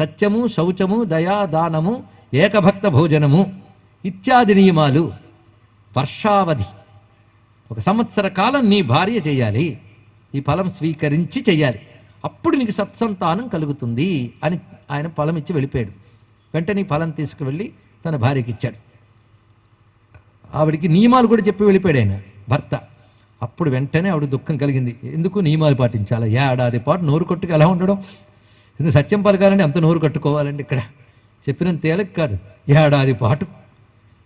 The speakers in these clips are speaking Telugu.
సత్యము శౌచము దయా దానము ఏకభక్త భోజనము ఇత్యాది నియమాలు. వర్షావధి. ఒక సంవత్సర కాలం నీ భార్య చేయాలి. ఈ ఫలం స్వీకరించి చేయాలి. అప్పుడు నీకు సత్సంతానం కలుగుతుంది అని ఆయన ఫలం ఇచ్చి వెళ్ళిపోయాడు. వెంటనే ఫలం తీసుకువెళ్ళి తన భార్యకి ఇచ్చాడు ఆవిడికి నియమాలు కూడా చెప్పి వెళ్ళిపోయాడు ఆయన భర్త. అప్పుడు వెంటనే ఆవిడ దుఃఖం కలిగింది. ఎందుకు నియమాలు పాటించాలి? ఏడాది పాటు నోరు కొట్టుకు ఎలా ఉండడం. ఇది సత్యం పలకాలంటే అంత నోరు కట్టుకోవాలండి ఇక్కడ. చెప్పినంత తేలిక కాదు. ఏడాది పాటు.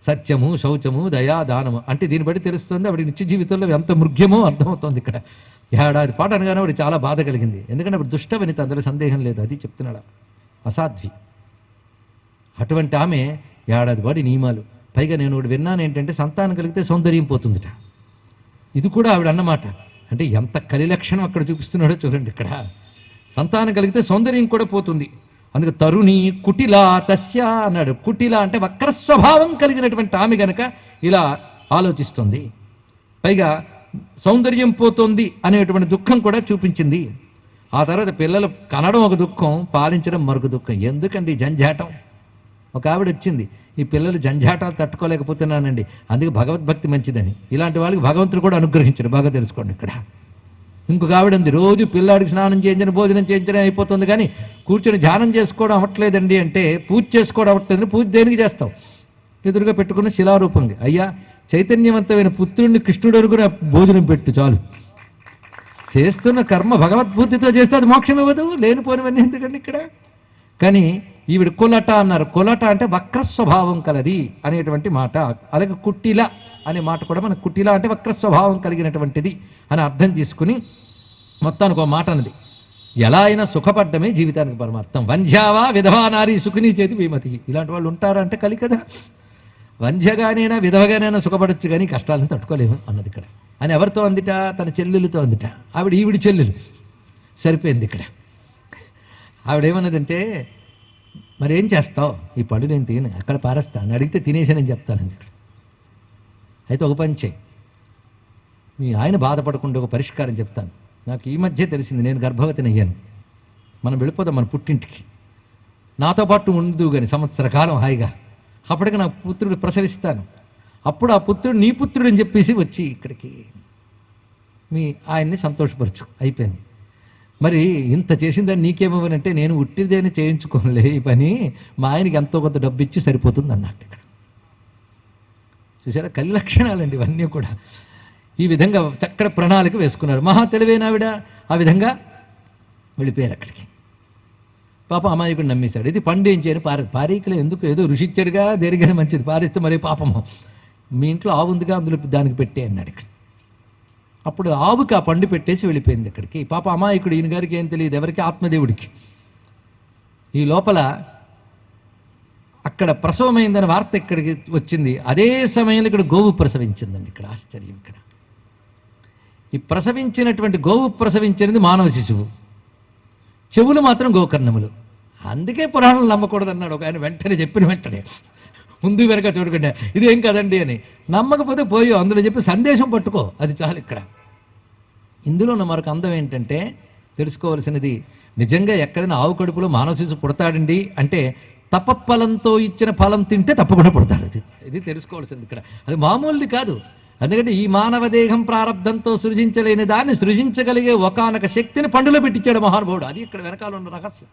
సత్యము శౌచము దయా దానము. అంటే దీన్ని బట్టి తెలుస్తుంది అప్పుడు నిత్య జీవితంలో ఎంత మృగ్యమో అర్థమవుతుంది ఇక్కడ. ఏడాది పాటు అనగానే ఆవిడ చాలా బాధ కలిగింది. ఎందుకంటే అప్పుడు దుష్ట వినిత అందులో సందేహం లేదు. అది చెప్తున్నాడు అసాధ్వి. అటువంటి ఆమె ఏడాది పాటు నియమాలు. పైగా నేను ఒకటి విన్నాను ఏంటంటే సంతానం కలిగితే సౌందర్యం పోతుందిట. ఇది కూడా ఆవిడ అన్నమాట. అంటే ఎంత కలిలక్షణం అక్కడ చూపిస్తున్నాడో చూడండి ఇక్కడ. సంతానం కలిగితే సౌందర్యం కూడా పోతుంది. అందుకే తరుణి కుటిల తస్య అన్నాడు. కుటిల అంటే వక్ర స్వభావం కలిగినటువంటి ఆమె గనక ఇలా ఆలోచిస్తుంది. పైగా సౌందర్యం పోతుంది అనేటువంటి దుఃఖం కూడా చూపించింది. ఆ తర్వాత పిల్లలు కనడం ఒక దుఃఖం పాలించడం మరొక దుఃఖం. ఎందుకండి జంజాటం? ఒక ఆవిడ వచ్చింది. ఈ పిల్లలు జంజాటాలు తట్టుకోలేకపోతున్నానండి. అందుకే భగవద్భక్తి మంచిదని. ఇలాంటి వాళ్ళకి భగవంతుడు కూడా అనుగ్రహించడు. బాగా తెలుసుకోండి ఇక్కడ. ఇంకొక ఆవిడ ఉంది. రోజు పిల్లాడికి స్నానం చేయించడం భోజనం చేయించడం అయిపోతుంది కానీ కూర్చొని ధ్యానం చేసుకోవడం అవ్వట్లేదండి అంటే పూజ చేసుకోవడం అవ్వట్లేదు పూజ దేనికి చేస్తావు? ఎదురుగా పెట్టుకున్న శిలారూపంగా అయ్యా చైతన్యవంతమైన పుత్రుడిని కృష్ణుడు అడుగున భోజనం పెట్టు చాలు. చేస్తున్న కర్మ భగవద్భూతితో చేస్తే అది మోక్షం ఇవ్వదు. లేనిపోనివన్నీ ఎందుకండి ఇక్కడ? కానీ ఈవిడ కొలట అన్నారు. కొలట అంటే వక్ర స్వభావం కలది అనేటువంటి మాట. అలాగే కుట్టిల అనే మాట కూడా మన కుట్టిల అంటే వక్ర స్వభావం కలిగినటువంటిది అని అర్థం తీసుకుని మొత్తానికి ఒక మాట అన్నది. ఎలా అయినా సుఖపడ్డమే జీవితానికి పరమార్థం. వంధ్యావా విధవా నారి సుఖిని చేతి విమతి. ఇలాంటి వాళ్ళు ఉంటారంటే కలి కదా. వంధ్యగానైనా విధవగానైనా సుఖపడొచ్చు కానీ కష్టాలను తట్టుకోలేము అన్నది ఇక్కడ. అని ఎవరితో అందిట? తన చెల్లెలతో అందిట. ఆవిడ ఈవిడి చెల్లెలు. సరిపోయింది ఇక్కడ. ఆవిడేమన్నదంటే మరి ఏం చేస్తావు? ఈ పండు నేను తిని అక్కడ పారేస్తాను అడిగితే తినేసానని చెప్తాను ఇక్కడ అయితే ఒక పని చేయి. మీ ఆయన బాధపడకుండా ఒక పరిష్కారం చెప్తాను. నాకు ఈ మధ్య తెలిసింది నేను గర్భవతిని అయ్యాను. మనం వెళ్ళిపోదాం మన పుట్టింటికి. నాతో పాటు ఉండు కానీ సంవత్సర కాలం హాయిగా. అప్పటికి నా పుత్రుడు ప్రసవిస్తాను. అప్పుడు ఆ పుత్రుడు నీ పుత్రుడు అని చెప్పేసి వచ్చి ఇక్కడికి. మీ ఆయన్ని సంతోషపరచు. అయిపోయింది. మరి ఇంత చేసిందని నీకేమవనంటే నేను ఉట్టిదేని చేయించుకోలే ఈ పని. మా ఆయనకి ఎంతో కొంత డబ్బు ఇచ్చి సరిపోతుంది అన్నట్టు ఇక్కడ. చూసారా? కలి లక్షణాలండి ఇవన్నీ కూడా. ఈ విధంగా చక్కడ ప్రణాళిక వేసుకున్నారు. మహా తెలివైన ఆవిడ ఆ విధంగా వెళ్ళిపోయారు అక్కడికి. పాప అమాయకుడు నమ్మేశాడు. ఇది పండు ఏం చేయను? పార పారీకులు ఎందుకు? ఏదో రుషిచ్చాడుగా దేనికైనా మంచిది. పారిస్తే మరి పాపము. మీ ఇంట్లో ఆవుందిగా అందులో దానికి పెట్టే అన్నాడు ఇక్కడ. అప్పుడు ఆవుకి ఆ పండు పెట్టేసి వెళ్ళిపోయింది ఇక్కడికి. పాప అమాయకుడు ఈయన గారికి ఏం తెలియదు. ఎవరికి? ఆత్మదేవుడికి. ఈ లోపల అక్కడ ప్రసవమైందని వార్త ఇక్కడికి వచ్చింది. అదే సమయంలో ఇక్కడ గోవు ప్రసవించిందండి ఇక్కడ. ఆశ్చర్యం ఇక్కడ. ఈ ప్రసవించినటువంటి గోవు ప్రసవించినది మానవ శిశువు. చెవులు మాత్రం గోకర్ణములు. అందుకే పురాణాలు నమ్మకూడదు అన్నాడు ఒక ఆయన వెంటనే చెప్పిన వెంటనే. ముందు వెనక చూడకుండా ఇదేం కదండి అని. నమ్మకపోతే పోయో అందులో చెప్పి సందేశం పట్టుకో. అది చాలు ఇక్కడ. ఇందులో ఉన్న మరొక అందం ఏంటంటే తెలుసుకోవాల్సినది నిజంగా ఎక్కడైనా ఆవు కడుపులో మనవశిశువు పుడతాడండి అంటే తపఫలంతో ఇచ్చిన ఫలం తింటే తప్పకుండా పుడతాడు. ఇది ఇది తెలుసుకోవాల్సింది ఇక్కడ. అది మామూలుది కాదు. ఎందుకంటే ఈ మానవ దేహం ప్రారంధంతో సృజించలేని దాన్ని సృజించగలిగే ఒకనొక శక్తిని పండులో పెట్టించాడు మహానుభావుడు. అది ఇక్కడ వెనకాల ఉన్న రహస్యం.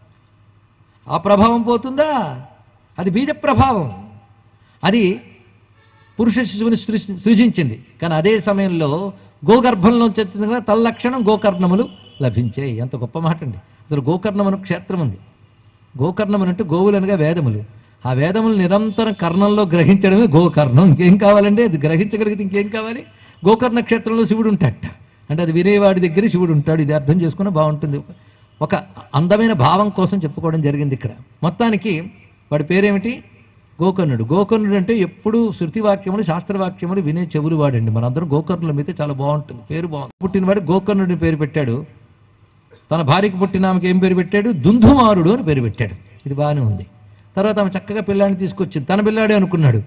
ఆ ప్రభావం పోతుందా? అది బీజ ప్రభావం. అది పురుష శిశువుని సృష్టి సృజించింది. కానీ అదే సమయంలో గోగర్భంలో చెత్తిన కదా తల్లక్షణం గోకర్ణములు లభించాయి ఎంత గొప్ప మాట అండి అసలు గోకర్ణమను క్షేత్రం ఉంది. గోకర్ణం అంటే గోవులనగా వేదములు. ఆ వేదములు నిరంతరం కర్ణంలో గ్రహించడమే గోకర్ణం. ఇంకేం కావాలండి? అది గ్రహించగలిగితే ఇంకేం కావాలి? గోకర్ణ క్షేత్రంలో శివుడు ఉంటాడట. అంటే అది వినేవాడి దగ్గర శివుడు ఉంటాడు. ఇది అర్థం చేసుకున్న బాగుంటుంది. ఒక అందమైన భావం కోసం చెప్పుకోవడం జరిగింది ఇక్కడ. మొత్తానికి వాడి పేరేమిటి? గోకర్ణుడు. గోకర్ణుడు అంటే ఎప్పుడు శృతివాక్యములు శాస్త్రవాక్యములు వినే చెవులు వాడండి. మనందరం గోకర్ణుల మీద చాలా బాగుంటుంది. పేరు బాగుంది. పుట్టినవాడు గోకర్ణుడిని పేరు పెట్టాడు. తన భార్యకు పుట్టిన ఆమెకి ఏం పేరు పెట్టాడు? దుందుమారుడు అని పేరు పెట్టాడు. ఇది బాగానే ఉంది. తర్వాత ఆమె చక్కగా పిల్లాడిని తీసుకొచ్చింది. తన పిల్లాడే అనుకున్నాడు.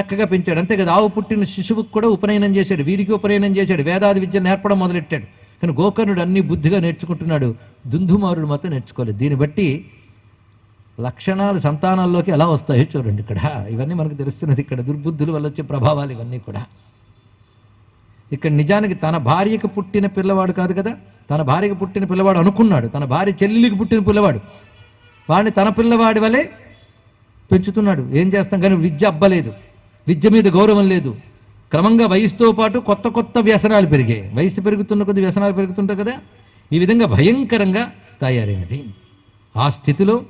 చక్కగా పెంచాడు. అంతే కదా ఆవు పుట్టిన శిశువుకు కూడా ఉపనయనం చేశాడు. వీరికి ఉపనయనం చేశాడు. వేదాది విద్య నేర్పడం మొదలెట్టాడు. కానీ గోకర్ణుడు అన్ని బుద్ధిగా నేర్చుకుంటున్నాడు. దుందుమారుడు మాత్రం నేర్చుకోలేదు. దీన్ని బట్టి లక్షణాలు సంతానాల్లోకి ఎలా వస్తాయో చూడండి ఇక్కడ. ఇవన్నీ మనకు తెలుస్తున్నది ఇక్కడ. దుర్బుద్ధుల వల్ల వచ్చే ప్రభావాలు ఇవన్నీ కూడా. ఇక్కడ నిజానికి తన భార్యకు పుట్టిన పిల్లవాడు కాదు కదా? తన భార్యకు పుట్టిన పిల్లవాడు అనుకున్నాడు. తన భార్య చెల్లికి పుట్టిన పిల్లవాడు. వాడిని తన పిల్లవాడి వలె పెంచుతున్నాడు. ఏం చేస్తాం? కానీ విద్య అబ్బలేదు. విద్య మీద గౌరవం లేదు. క్రమంగా వయసుతో పాటు కొత్త కొత్త వ్యసనాలు పెరిగాయి. వయసు పెరుగుతున్న కొద్ది వ్యసనాలు పెరుగుతుంటాయి కదా? ఈ విధంగా భయంకరంగా తయారైనది. ఆ స్థితిలో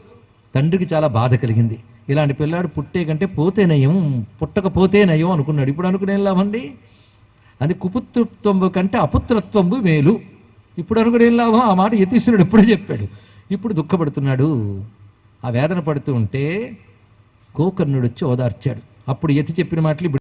తండ్రికి చాలా బాధ కలిగింది. ఇలాంటి పిల్లాడు పుట్టే కంటే పోతే నయం పుట్టకపోతే నయం అనుకున్నాడు. ఇప్పుడు అనుకునే లాభండి అది కుపుత్రత్వంబు కంటే అపుత్రత్వంబు మేలు. ఇప్పుడు అనుకునే లాభం? ఆ మాట యతీశ్వరుడు ఎప్పుడే చెప్పాడు. ఇప్పుడు దుఃఖపడుతున్నాడు. ఆ వేదన పడుతూ ఉంటే గోకర్ణుడు వచ్చి ఓదార్చాడు. అప్పుడు యతి చెప్పిన మాటలు ఇప్పుడు